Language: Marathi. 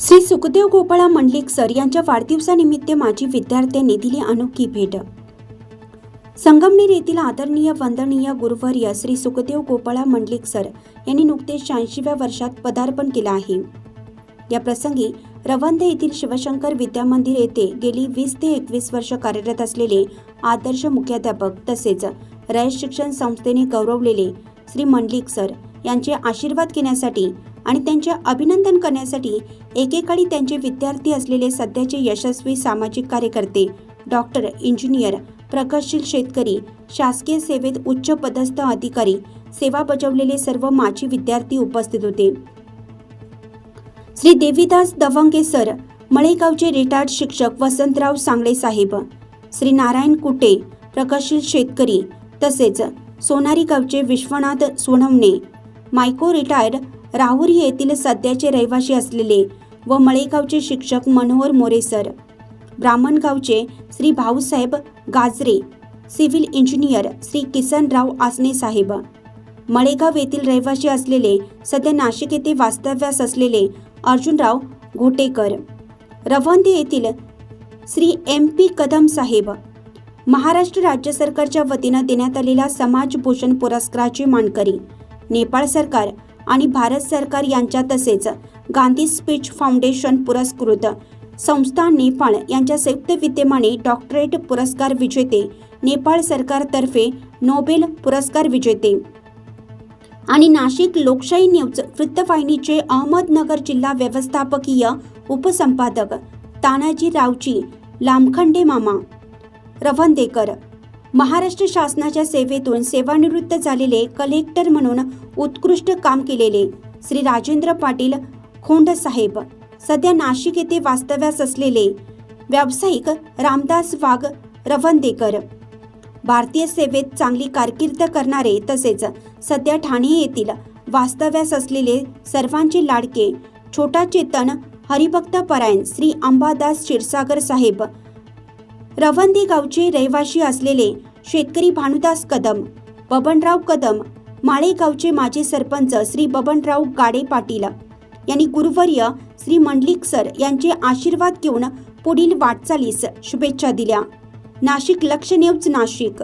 श्री सुखदेव गोपाळा मंडलिक सर यांच्या वाढदिवसानिमित्त माजी विद्यार्थ्यांनी दिली अनोखी भेट. संगमनेर येथील आदरणीय वंदनीय गुरुवर्य श्री सुखदेव गोपाळा मंडलिक सर यांनी नुकतेच शहाऐंशीव्या वर्षात पदार्पण केलं आहे. या प्रसंगी रवंदे येथील शिवशंकर विद्यामंदिर येथे गेली वीस ते एकवीस वर्ष कार्यरत असलेले आदर्श मुख्याध्यापक तसेच रयत शिक्षण संस्थेने गौरवलेले श्री मंडलिक सर यांचे आशीर्वाद घेण्यासाठी आणि त्यांचे अभिनंदन करण्यासाठी एकेकाळी त्यांचे विद्यार्थी असलेले सध्याचे यशस्वी सामाजिक कार्यकर्ते डॉक्टर इंजिनियर प्रगतशील शेतकरी शासकीय सेवेत उच्च पदस्थ अधिकारी सेवा बजावलेले सर्व माजी विद्यार्थी उपस्थित होते. श्री देवीदास दवंगे सर मळेगावचे रिटायर्ड शिक्षक वसंतराव सांगळे साहेब श्री नारायण कुटे प्रगतशील शेतकरी तसेच सोनारी गावचे विश्वनाथ सोनवणे मायको रिटायर्ड राहुरी येथील सध्याचे रहिवासी असलेले व मळेगावचे शिक्षक मनोहर मोरे सर ब्राह्मणगावचे श्री भाऊसाहेब गाजरे सिव्हिल इंजिनियर श्री किसनराव आसने साहेब मळेगाव येथील रहिवासी असलेले सध्या नाशिक येथे वास्तव्यास असलेले अर्जुनराव घोटेकर रवंदे येथील श्री एम पी कदम साहेब महाराष्ट्र राज्य सरकारच्या वतीनं देण्यात आलेल्या समाजभूषण पुरस्काराची मानकरी नेपाळ सरकार आणि भारत सरकार यांच्या तसेच गांधी स्पीच फाउंडेशन पुरस्कृत. संस्था नेपाळ यांच्या संयुक्त विद्यमाने डॉक्टरेट पुरस्कार विजेते नेपाळ सरकारतर्फे नोबेल पुरस्कार विजेते. आणि नाशिक लोकशाही न्यूज वृत्तवाहिनीचे अहमदनगर जिल्हा व्यवस्थापकीय उपसंपादक तानाजी रावची लामखंडे मामा रवंदेकर. महाराष्ट्र शासनाच्या सेवेतून सेवानिवृत्त झालेले कलेक्टर म्हणून उत्कृष्ट काम केलेले श्री राजेंद्र पाटील खोंड साहेब. सध्या नाशिक येथे वास्तव्यास असलेले व्यावसायिक रामदास वाघ रवंदेकर. भारतीय सेवेत चांगली कारकीर्द करणारे तसेच सध्या ठाणे येथील वास्तव्यास असलेले सर्वांचे लाडके छोटा चेतन हरिभक्त परायण श्री अंबादास क्षीरसागर साहेब. रवंदी गावचे रहिवाशी असलेले शेतकरी भानुदास कदम बबनराव कदम माळेगावचे माजी सरपंच श्री बबनराव गाडे पाटील यांनी गुरुवर्य श्री मंडलिक सर यांचे आशीर्वाद घेऊन पुढील वाटचालीस शुभेच्छा दिल्या. नाशिक लक्ष न्यूज नाशिक.